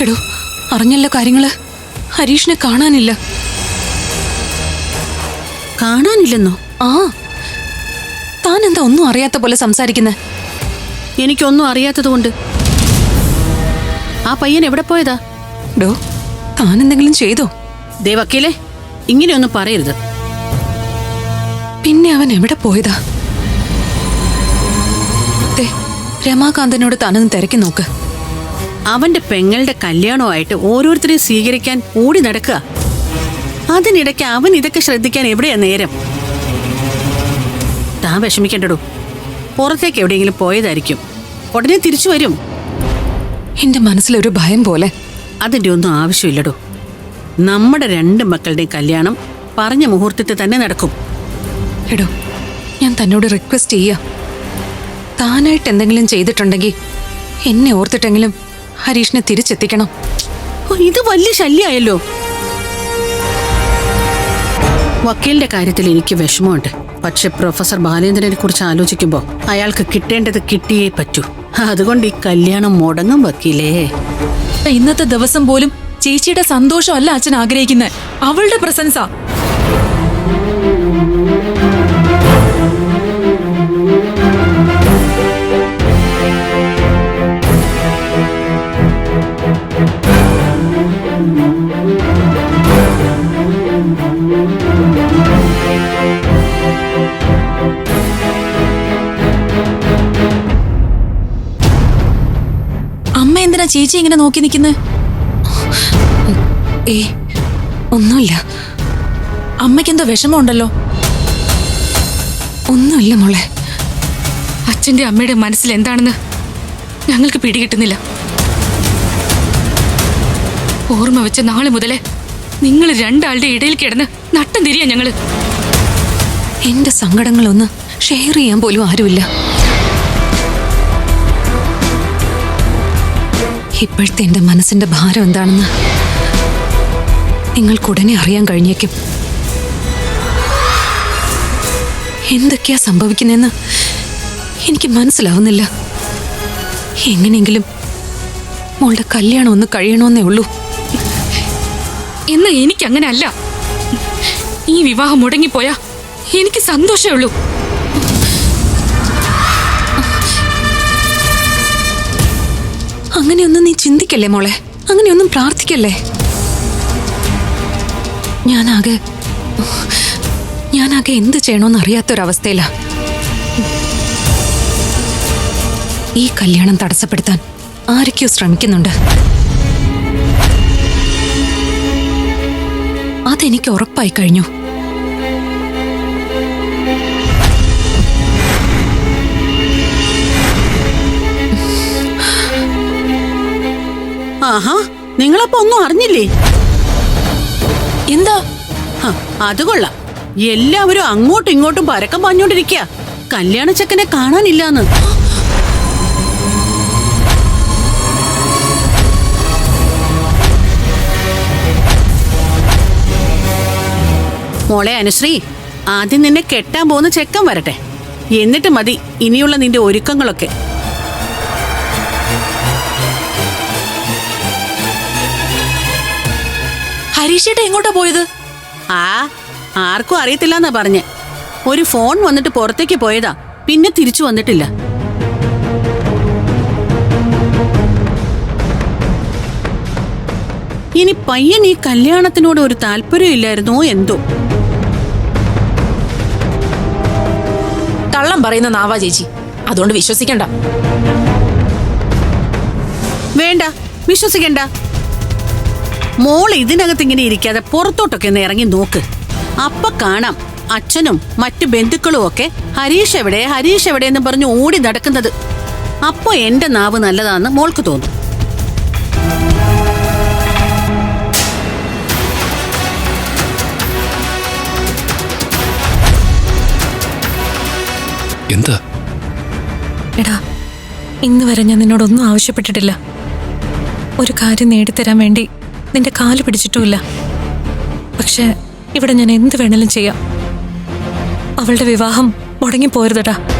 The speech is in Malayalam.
എടോ അറിഞ്ഞല്ലോ കാര്യങ്ങൾ. ഹരീഷിനെ കാണാനില്ല. കാണാനില്ലെന്നോ? ആ. താൻ എന്താ ഒന്നും അറിയാത്ത പോലെ സംസാരിക്കുന്നത് എനിക്കൊന്നും അറിയാത്തതുകൊണ്ട്. ആ പയ്യൻ എവിടെ പോയതാ? ഡോ താൻ എന്തെങ്കിലും ചെയ്തോ? ദേ വക്കീലേ ഇങ്ങനെയൊന്നും പറയരുത്. പിന്നെ അവൻ എവിടെ പോയതാ? ദേ, രമാകാന്തനോട് താനൊന്ന് തിരക്കി നോക്ക്. അവന്റെ പെങ്ങളുടെ കല്യാണമായിട്ട് ഓരോരുത്തരെയും സ്വീകരിക്കാൻ ഓടി നടക്കുക. അതിനിടയ്ക്ക് അവൻ ഇതൊക്കെ ശ്രദ്ധിക്കാൻ എവിടെയാ നേരം? താൻ വിഷമിക്കണ്ടടോ. പുറത്തേക്ക് എവിടെയെങ്കിലും പോയതായിരിക്കും. ഉടനെ തിരിച്ചു വരും. എന്റെ മനസ്സിലൊരു ഭയം പോലെ. അതിന്റെ ഒന്നും ആവശ്യമില്ലടോ. നമ്മുടെ രണ്ട് മക്കളുടെയും കല്യാണം പറഞ്ഞ മുഹൂർത്തത്തിൽ തന്നെ നടക്കും. എടോ ഞാൻ തന്നോട് റിക്വസ്റ്റ് ചെയ്യാം. താനായിട്ട് എന്തെങ്കിലും ചെയ്തിട്ടുണ്ടെങ്കിൽ എന്നെ ഓർത്തിട്ടെങ്കിലും ഹരീഷിനെ തിരിച്ചെത്തിക്കണം. ഇത് വലിയ ശല്യമായല്ലോ വക്കീലിന്റെ കാര്യത്തിൽ എനിക്ക് വിഷമമുണ്ട്. പക്ഷെ പ്രൊഫസർ ബാലേന്ദ്രനെ കുറിച്ച് ആലോചിക്കുമ്പോൾ അയാൾക്ക് കിട്ടേണ്ടത് കിട്ടിയേ പറ്റൂ. അതുകൊണ്ട് ഈ കല്യാണം മുടങ്ങും വക്കീലേ. ഇന്നത്തെ ദിവസം പോലും ചേച്ചിയുടെ സന്തോഷമല്ല അച്ഛൻ ആഗ്രഹിക്കുന്നത് അവളുടെ പ്രസൻസാ അമ്മ എന്തിനാ ചേച്ചി ഇങ്ങനെ നോക്കി നിൽക്കുന്നത് ഏ ഒന്നുമില്ല. അമ്മയ്ക്കെന്തോ വിഷമമുണ്ടല്ലോ. ഒന്നുമില്ല മോളെ. അച്ഛന്റെ അമ്മയുടെ മനസ്സിൽ എന്താണെന്ന് ഞങ്ങൾക്ക് പിടികിട്ടുന്നില്ല ഓർമ്മ വെച്ച നാളെ മുതലേ നിങ്ങൾ രണ്ടാളുടെ ഇടയിൽ കിടന്ന് നട്ടം തിരിയാ ഞങ്ങൾ. എന്റെ സങ്കടങ്ങളൊന്ന് ഷെയർ ചെയ്യാൻ പോലും ആരുമില്ല. ഇപ്പോഴത്തെ എന്റെ മനസ്സിന്റെ ഭാരം എന്താണെന്ന് നിങ്ങൾക്കുടനെ അറിയാൻ കഴിഞ്ഞേക്കും. എന്തൊക്കെയാ സംഭവിക്കുന്നതെന്ന് എനിക്ക് മനസ്സിലാവുന്നില്ല. എങ്ങനെയെങ്കിലും മോളുടെ കല്യാണം ഒന്ന് കഴിയണമെന്നേ ഉള്ളൂ. എന്നാ എനിക്ക് അങ്ങനെ അല്ല ഈ വിവാഹം മുടങ്ങിപ്പോയാ എനിക്ക് സന്തോഷമേ ഉള്ളൂ. അങ്ങനെയൊന്നും നീ ചിന്തിക്കല്ലേ മോളെ? അങ്ങനെയൊന്നും പ്രാർത്ഥിക്കല്ലേ? ഞാനാകെ ഞാനാകെ എന്ത് ചെയ്യണമെന്ന് അറിയാത്തൊരവസ്ഥയിലാ. ഈ കല്യാണം തടസ്സപ്പെടുത്താൻ ആരൊക്കെയോ ശ്രമിക്കുന്നുണ്ട്. അതെനിക്ക് ഉറപ്പായി കഴിഞ്ഞു. ആഹാ നിങ്ങളപ്പോ ഒന്നും അറിഞ്ഞില്ലേ? എന്താ? അത് കൊള്ളാം. എല്ലാവരും അങ്ങോട്ടും ഇങ്ങോട്ടും പരക്കം പറഞ്ഞോണ്ടിരിക്ക കല്യാണ ചെക്കനെ കാണാനില്ലാന്ന്. മോളെ അനുശ്രീ ആദ്യം നിന്നെ കെട്ടാൻ പോകുന്ന ചെക്കൻ വരട്ടെ. എന്നിട്ട് മതി ഇനിയുള്ള നിന്റെ ഒരുക്കങ്ങളൊക്കെ. ഹരീഷേട്ട എങ്ങോട്ടാ പോയത്? ആ ആർക്കും അറിയത്തില്ലെന്നാ പറഞ്ഞ്. ഒരു ഫോൺ വന്നിട്ട് പുറത്തേക്ക് പോയതാ പിന്നെ തിരിച്ചു വന്നിട്ടില്ല. ഇനി പയ്യൻ ഈ കല്യാണത്തിനോട് ഒരു താല്പര്യം ഇല്ലായിരുന്നോ എന്തോ? കള്ളം പറയുന്ന നാവാ ചേച്ചി. അതുകൊണ്ട് വിശ്വസിക്കണ്ട. വേണ്ട വിശ്വസിക്കണ്ട. മോൾ ഇതിനകത്ത് ഇങ്ങനെ ഇരിക്കാതെ പുറത്തോട്ടൊക്കെ ഒന്ന് ഇറങ്ങി നോക്ക്. അപ്പ കാണാം അച്ഛനും മറ്റു ബന്ധുക്കളും ഒക്കെ ഹരീഷ് എവിടെ ഹരീഷ് എവിടെ എന്ന് പറഞ്ഞ് ഓടി നടക്കുന്നത്. അപ്പോ എന്റെ നാവ് നല്ലതാന്ന് മോൾക്ക് തോന്നും. എന്താ? എടാ ഇന്ന് വരെ ഞാൻ നിന്നോടൊന്നും ആവശ്യപ്പെട്ടിട്ടില്ല. ഒരു കാര്യം നേടിത്തരാൻ വേണ്ടി നിന്റെ കാൽ പിടിച്ചിട്ടുമില്ല. പക്ഷെ ഇവിടെ ഞാൻ എന്ത് വേണേലും ചെയ്യാം. അവളുടെ വിവാഹം മുടങ്ങിപ്പോരുതടാ.